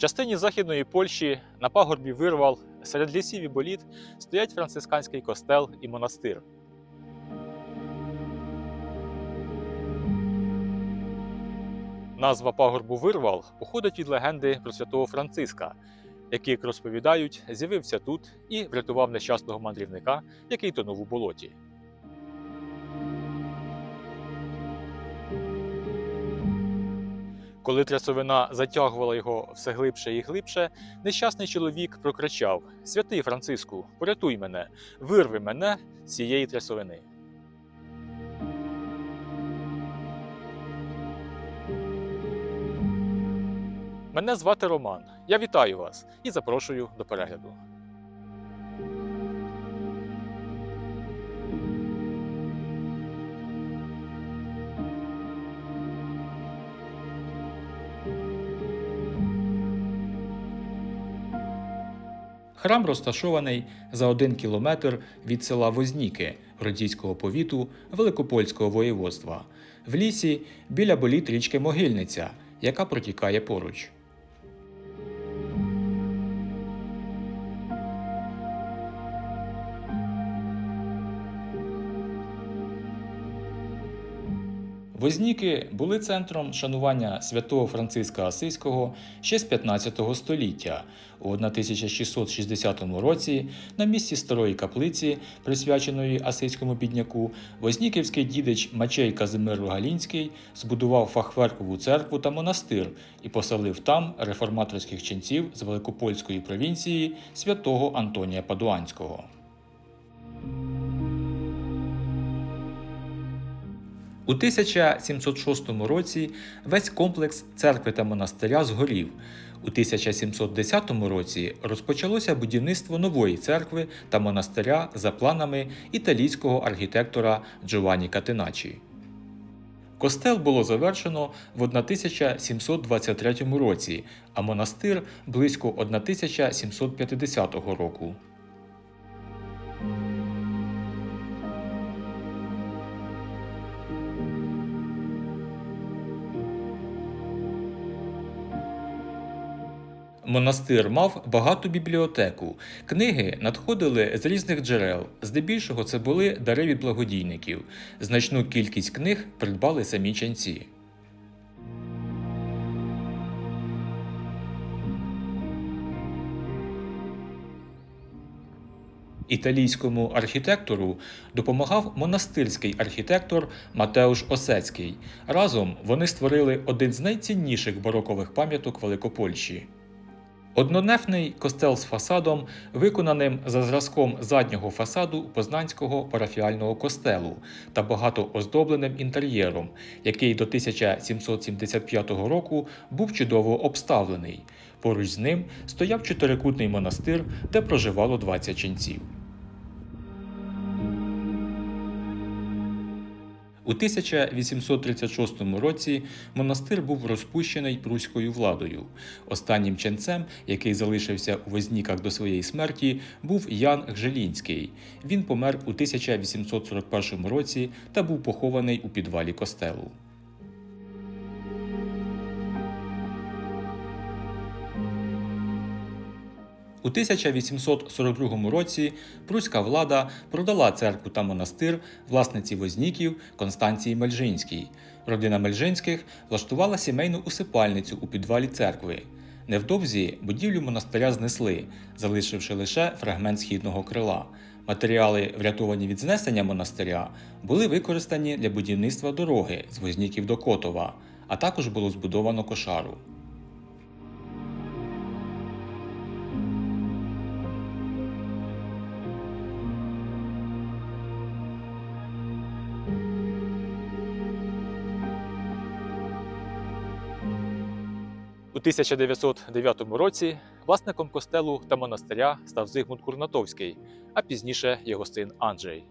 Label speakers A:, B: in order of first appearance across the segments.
A: частині західної Польщі на пагорбі Вирвал серед лісів і боліт стоять францисканський костел і монастир. Назва пагорбу Вирвал походить від легенди про святого Франциска, який, як розповідають, з'явився тут і врятував нещасного мандрівника, який тонув у болоті. Коли трясовина затягувала його все глибше і глибше, нещасний чоловік прокричав: Святий Франциску, порятуй мене, вирви мене з цієї трясовини. Мене звати Роман. Я вітаю вас і запрошую до перегляду. Храм розташований за один кілометр від села Возніки родійського повіту Великопольського воєводства, в лісі біля боліт річки Могильниця, яка протікає поруч. Возніки були центром шанування святого Франциска Асиського ще з 15 століття. У 1660 році на місці старої каплиці, присвяченої Асиському бідняку, возніківський дідич Мачей Казимир Рогалінський збудував фахверкову церкву та монастир і поселив там реформаторських ченців з Великопольської провінції святого Антонія Падуанського. У 1706 році весь комплекс церкви та монастиря згорів. У 1710 році розпочалося будівництво нової церкви та монастиря за планами італійського архітектора Джованні Катиначі. Костел було завершено в 1723 році, а монастир близько 1750 року. Монастир мав багату бібліотеку. Книги надходили з різних джерел. Здебільшого це були дари від благодійників. Значну кількість книг придбали самі ченці. Італійському архітектору допомагав монастирський архітектор Матеуш Осецький. Разом вони створили один з найцінніших барокових пам'яток Великопольщі. Однонефний костел з фасадом, виконаним за зразком заднього фасаду Познанського парафіального костелу та багато оздобленим інтер'єром, який до 1775 року був чудово обставлений. Поруч з ним стояв чотирикутний монастир, де проживало 20 ченців. У 1836 році монастир був розпущений пруською владою. Останнім ченцем, який залишився у Возніках до своєї смерті, був Ян Гжелінський. Він помер у 1841 році та був похований у підвалі костелу. У 1842 році пруська влада продала церкву та монастир власниці возніків Констанції Мельжинській. Родина Мельжинських влаштувала сімейну усипальницю у підвалі церкви. Невдовзі будівлю монастиря знесли, залишивши лише фрагмент східного крила. Матеріали, врятовані від знесення монастиря, були використані для будівництва дороги з возніків до Котова, а також було збудовано кошару. 1909 році власником костелу та монастиря став Зигмунд Курнатовський, а пізніше його син Анджей.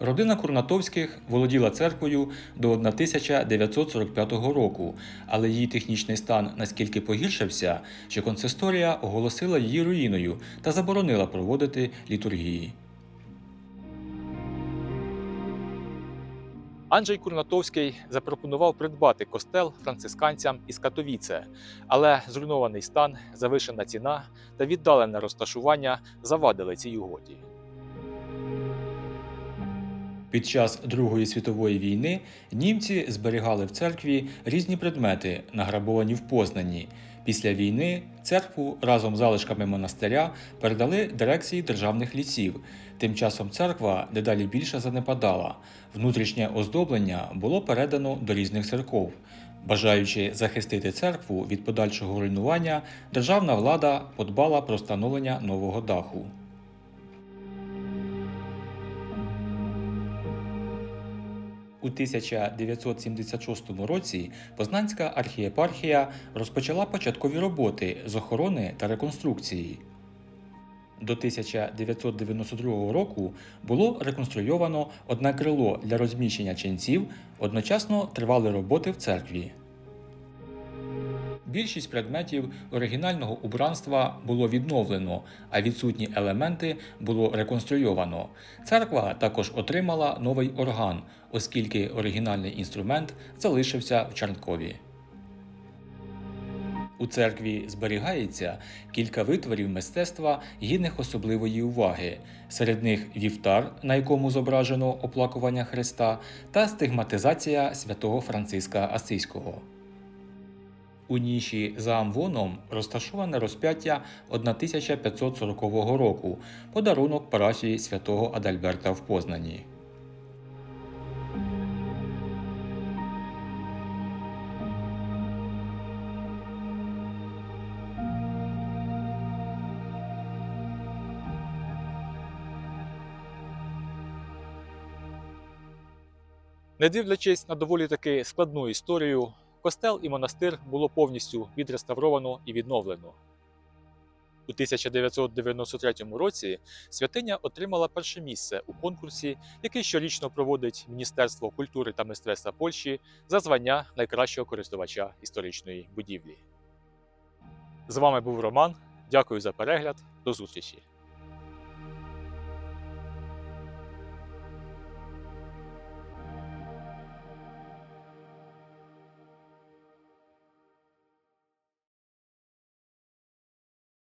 A: Родина Курнатовських володіла церквою до 1945 року, але її технічний стан наскільки погіршився, що консисторія оголосила її руїною та заборонила проводити літургії. Анджей Курнатовський запропонував придбати костел францисканцям із Катовіце, але зруйнований стан, завишена ціна та віддалене розташування завадили цій угоді. Під час Другої світової війни німці зберігали в церкві різні предмети, награбовані в Познані. Після війни церкву разом з залишками монастиря передали дирекції державних лісів. Тим часом церква дедалі більше занепадала. Внутрішнє оздоблення було передано до різних церков. Бажаючи захистити церкву від подальшого руйнування, державна влада подбала про встановлення нового даху. У 1976 році Познанська архієпархія розпочала початкові роботи з охорони та реконструкції. До 1992 року було реконструйовано одне крило для розміщення ченців, одночасно тривали роботи в церкві. Більшість предметів оригінального убранства було відновлено, а відсутні елементи було реконструйовано. Церква також отримала новий орган, оскільки оригінальний інструмент залишився в Чарнкові. У церкві зберігається кілька витворів мистецтва гідних особливої уваги. Серед них вівтар, на якому зображено оплакування Христа, та стигматизація святого Франциска Асийського. У ніші за амвоном розташоване розп'яття 1540 року, подарунок парафії святого Адальберта в Познані. Не дивлячись на доволі таки складну історію, костел і монастир було повністю відреставровано і відновлено. У 1993 році святиня отримала перше місце у конкурсі, який щорічно проводить Міністерство культури та мистецтва Польщі за звання найкращого користувача історичної будівлі. З вами був Роман. Дякую за перегляд. До зустрічі!